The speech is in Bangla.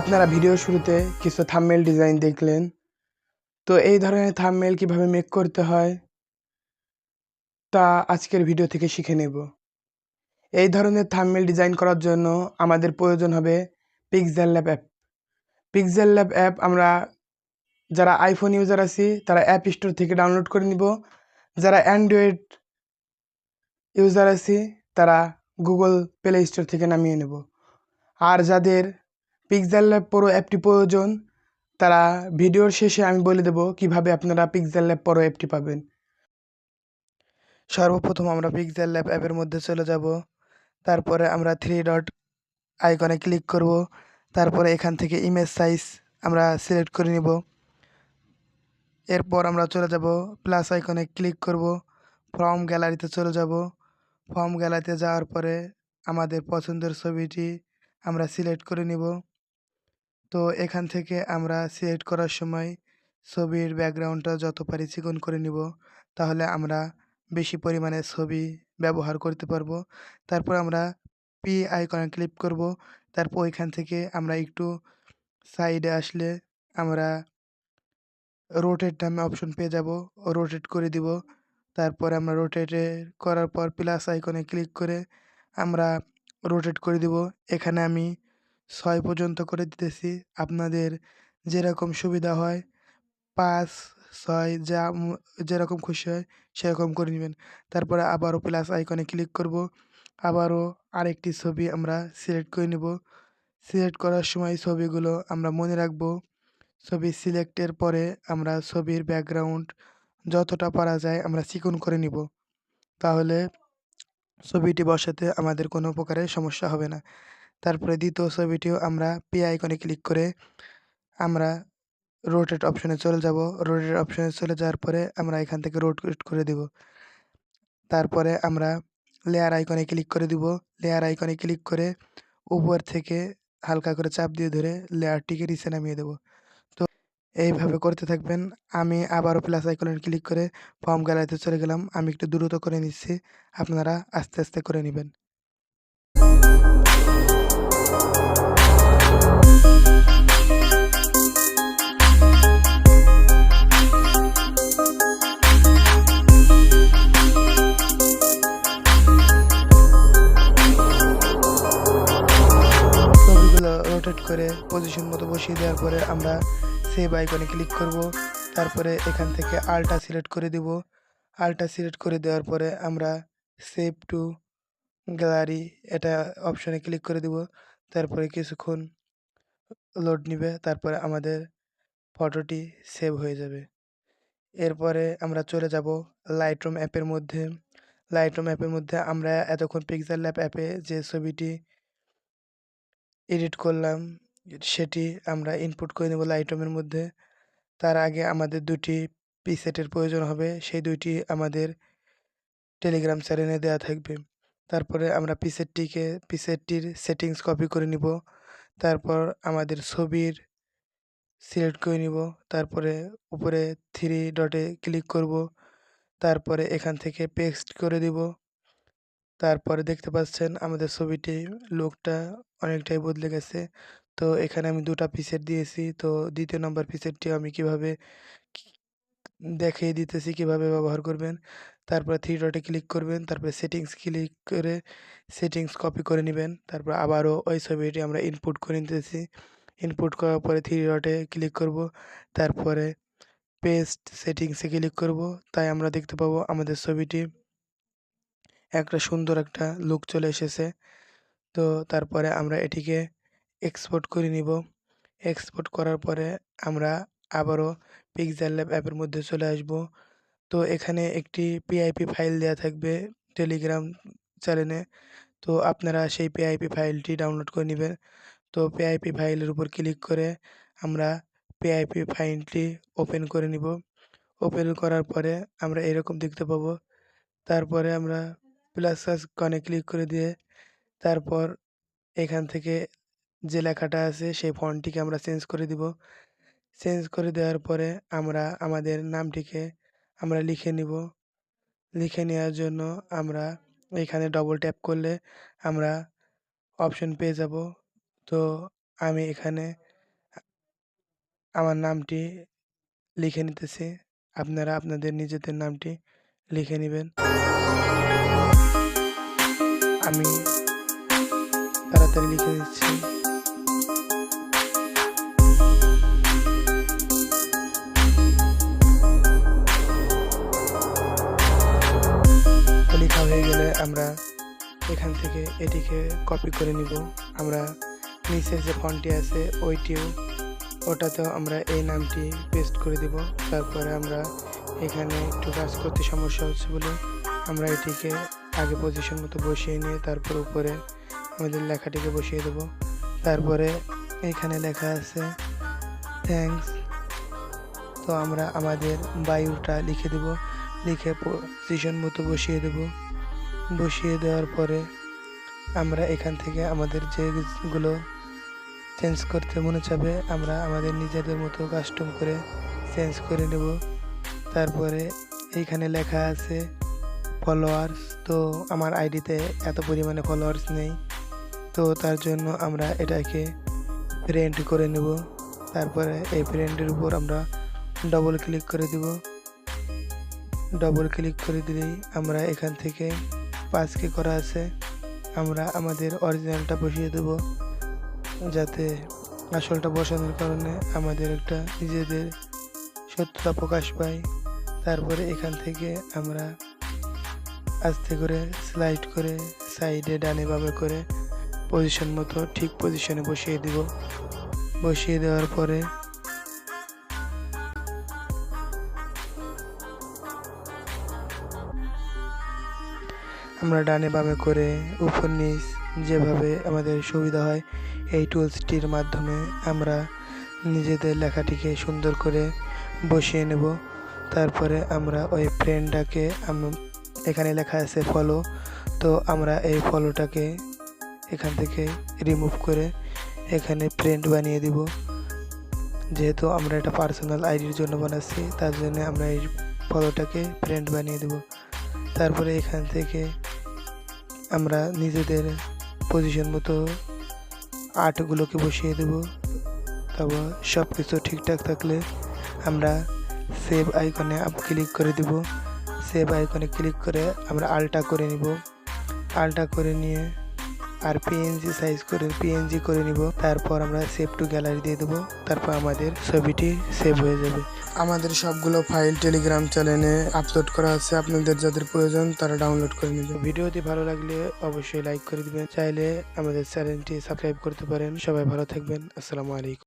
আপনারা ভিডিও শুরুতে কিছু থাম্বনেল ডিজাইন দেখলেন। তো এই ধরনের থাম্বনেল কীভাবে মেক করতে হয়, তা আজকের ভিডিও থেকে শিখে নেব। এই ধরনের থাম্বনেল ডিজাইন করার জন্য আমাদের প্রয়োজন হবে pixel lab app pixel lab app আমরা যারা আইফোন ইউজার আছি, তারা অ্যাপ স্টোর থেকে ডাউনলোড করে নিব। যারা অ্যান্ড্রয়েড ইউজার আছি, তারা গুগল প্লে স্টোর থেকে নামিয়ে নেব। আর যাদের পিক্সেল ল্যাব প্রো অ্যাপটি প্রয়োজন, তারা ভিডিওর শেষে আমি বলে দেব কীভাবে আপনারা পিক্সেল ল্যাব প্রো অ্যাপটি পাবেন। সর্বপ্রথম আমরা পিক্সেল ল্যাব অ্যাপের মধ্যে চলে যাব, তারপরে আমরা থ্রি ডট আইকনে ক্লিক করব, তারপরে এখান থেকে ইমেজ সাইজ আমরা সিলেক্ট করে নিব। এরপর আমরা চলে যাব প্লাস আইকনে ক্লিক করব ফর্ম গ্যালারিতে চলে যাব। ফর্ম গ্যালারিতে যাওয়ার পরে আমাদের পছন্দের ছবিটি আমরা সিলেক্ট করে নিব। তো এখান থেকে আমরা সিলেক্ট করার সময় ছবির ব্যাকগ্রাউন্ডটা যত পারি চিকন করে নিব। তাহলে আমরা বেশি পরিমাণে ছবি ব্যবহার করতে পারব। তারপর আমরা পি আইকনে ক্লিক করব। তারপর ওইখান থেকে আমরা একটু সাইডে আসলে আমরা রোটেট নামে অপশন পেয়ে যাব। রোটেট করে দিব। তারপরে আমরা রোটেটে করার পর প্লাস আইকনে ক্লিক করে আমরা রোটেট করে দিব। এখানে আমি ছয় পর্যন্ত করে দিতেছি। আপনাদের যেরকম সুবিধা হয়, পাঁচ, ছয়, যা যেরকম খুশি হয় সেরকম করে নেবেন। তারপরে আবারও প্লাস আইকনে ক্লিক করব। আবারও আরেকটি ছবি আমরা সিলেক্ট করে নেব। সিলেক্ট করার সময় ছবিগুলো আমরা মনে রাখব। ছবি সিলেক্টের পরে আমরা ছবির ব্যাকগ্রাউন্ড যতটা পারা যায় আমরা চিকন করে নিব। তাহলে ছবিটি বসাতে আমাদের কোনো প্রকারের সমস্যা হবে না। তারপরে দ্বিতীয় ছবিটিও আমরা পি আইকনে ক্লিক করে আমরা রোটেট অপশনে চলে যাব। রোটেট অপশনে চলে যাওয়ার পরে আমরা এখান থেকে রোটেট করে দিব। তারপরে আমরা লেয়ার আইকনে ক্লিক করে দিব। লেয়ার আইকনে ক্লিক করে উপর থেকে হালকা করে চাপ দিয়ে ধরে লেয়ারটিকে নিচে নামিয়ে দেব। তো এইভাবে করতে থাকবেন। আমি আবারও প্লাস আইকনে ক্লিক করে ফর্ম গ্যালারিতে চলে গেলাম। আমি একটু দ্রুত করে নিচ্ছি। আপনারা আস্তে আস্তে করে নেবেন। করে পজিশন মতো বসিয়ে দেওয়ার পরে আমরা সেভ আইকনে ক্লিক করব। তারপরে এখান থেকে আলটা সিলেক্ট করে দিব। আলটা সিলেক্ট করে দেওয়ার পরে আমরা সেভ টু গ্যালারি এটা অপশনে ক্লিক করে দিব। তারপরে কিছুক্ষণ লোড নিবে, তারপরে আমাদের ফটোটি সেভ হয়ে যাবে। এরপরে আমরা চলে যাব লাইটরুম অ্যাপের মধ্যে। লাইটরুম অ্যাপের মধ্যে আমরা এতক্ষণ পিক্সেল ল্যাব অ্যাপে যে ছবিটি এডিট করলাম। সেটি আমরা ইনপুট করে নেব লাইটরুমের মধ্যে। তার আগে আমাদের দুটি পিসেটের প্রয়োজন হবে। সেই দুইটি আমাদের টেলিগ্রাম চ্যানেলে দেওয়া থাকবে। তারপরে আমরা পিসেটটিকে পিসেটটির সেটিংস কপি করে নিব। তারপর আমাদের ছবির সিলেক্ট করে নিব। তারপরে উপরে থ্রি ডটে ক্লিক করব। তারপরে এখান থেকে পেস্ট করে দিব। তারপরে দেখতে পাচ্ছেন আমাদের ছবিটি লুকটা অনেকটাই বদলে গেছে। তো এখানে আমি দুটা পিসেট দিয়েছি। তো দ্বিতীয় নম্বর পিসেটটি আমি কীভাবে দেখিয়ে দিতেছি, কীভাবে ব্যবহার করবেন, তারপরে থ্রি ডটে ক্লিক করবেন, তারপরে সেটিংস ক্লিক করে সেটিংস কপি করে নেবেন, তারপর আবারও ওই ছবিটি আমরা ইনপুট করে নিতেছি। ইনপুট করার পরে থ্রি ডটে ক্লিক করব, তারপরে পেস্ট সেটিংসে ক্লিক করব। তাই আমরা দেখতে পাবো আমাদের ছবিটি একটা সুন্দর একটা লুক চলে এসেছে। তো তারপরে আমরা এটিকে এক্সপোর্ট করে নিব। এক্সপোর্ট করার পরে আমরা আবারও পিক্সেল ল্যাব অ্যাপের মধ্যে চলে আসব। তো এখানে একটি পিআইপি ফাইল দেওয়া থাকবে টেলিগ্রাম চ্যানেলে তো আপনারা সেই পিআইপি ফাইলটি ডাউনলোড করে নেবেন। তো পিআইপি ফাইলের উপর ক্লিক করে আমরা পিআইপি ফাইলটি ওপেন করে নিব। ওপেন করার পরে আমরা এরকম দেখতে পাবো। তারপরে আমরা প্লাস আইকনে ক্লিক করে দিয়ে তারপর এখান থেকে যে লেখাটা আছে সেই ফন্টটিকে আমরা চেঞ্জ করে দিব। চেঞ্জ করে দেওয়ার পরে আমরা আমাদের নামটিকে আমরা লিখে নিব। লিখে নেওয়ার জন্য আমরা এখানে ডবল ট্যাপ করলে আমরা অপশন পেয়ে যাব। তো আমি এখানে আমার নামটি লিখে নিতেছি। আপনারা আপনাদের নিজেদের নামটি লিখে নেবেন। আমি তাড়াতাড়ি লিখে দিচ্ছি। লেখা হয়ে গেলে আমরা এখান থেকে এটিকে কপি করে নিব। আমরা নিচের যে ফন্টটি আছে, ওইটিও, ওটাতেও আমরা এই নামটি পেস্ট করে দেব। তারপরে আমরা এখানে একটু কাজ করতে সমস্যা হচ্ছে বলে আমরা এটিকে আগে পজিশন মতো বসিয়ে নিয়ে তারপর উপরে আমাদের লেখাটিকে বসিয়ে দেব। তারপরে এখানে লেখা আছে থ্যাঙ্কস তো আমরা আমাদের বায়ুটা লিখে দেব। লিখে পজিশন মতো বসিয়ে দেব। বসিয়ে দেওয়ার পরে আমরা এখান থেকে আমাদের যেগুলো চেঞ্জ করতে মনে চাবে, আমরা আমাদের নিজেদের মতো কাস্টম করে চেঞ্জ করে নেব। তারপরে এইখানে লেখা আছে ফলোয়ার্স তো আমার আইডিতে এত পরিমাণে ফলোয়ার্স নেই। তো তার জন্য আমরা এটাকে প্রিন্ট করে নেব। তারপরে এই প্রিন্টের উপর আমরা ডবল ক্লিক করে দেব। ডবল ক্লিক করে দিলেই আমরা এখান থেকে পাঁচকে করা আছে। আমরা আমাদের অরিজিনালটা বসিয়ে দেব। যাতে আসলটা বসানোর কারণে আমাদের একটা নিজেদের সত্যতা প্রকাশ পায়। তারপরে এখান থেকে আমরা আস্তে করে স্লাইড করে সাইডে ডানে বামে করে পজিশন মতো ঠিক পজিশনে বসিয়ে দিব। বসিয়ে দেওয়ার পরে আমরা ডানে বামে করে উপর নিচ যেভাবে আমাদের সুবিধা হয়, এই টুলসটির মাধ্যমে আমরা নিজেদের লেখাটিকে সুন্দর করে বসিয়ে নেব। তারপরে আমরা ওই ফ্রেন্ডটাকে এখানে লেখা আছে ফলো তো আমরা এই ফলোটাকে এখান থেকে রিমুভ করে এখানে প্রিন্ট বানিয়ে দিব। যেহেতু আমরা এটা পার্সোনাল আইডির জন্য বানাচ্ছি, তার জন্য আমরা এই ফলোটাকে প্রিন্ট বানিয়ে দেব। তারপরে এখান থেকে আমরা নিজেদের পজিশন মতো আর্টগুলোকে বসিয়ে দেব। তারপর সব কিছু ঠিকঠাক থাকলে আমরা সেভ আইকনে আপ ক্লিক করে দেব। সেভ আইকনে ক্লিক করে আমরা আলটা করে নিব। আলটা করে নিয়ে আর পিএনজি সাইজ করে পিএনজি করে নিব। তারপর আমরা সেভ টু গ্যালারি দিয়ে দেবো। তারপর আমাদের ছবিটি সেভ হয়ে যাবে। আমাদের সবগুলো ফাইল টেলিগ্রাম চ্যানেলে আপলোড করা আছে। আপনাদের যাদের প্রয়োজন তারা ডাউনলোড করে নেবে। ভিডিওটি ভালো লাগলে অবশ্যই লাইক করে দিবেন। চাইলে আমাদের চ্যানেলটি সাবস্ক্রাইব করতে পারেন। সবাই ভালো থাকবেন। আসসালামু আলাইকুম।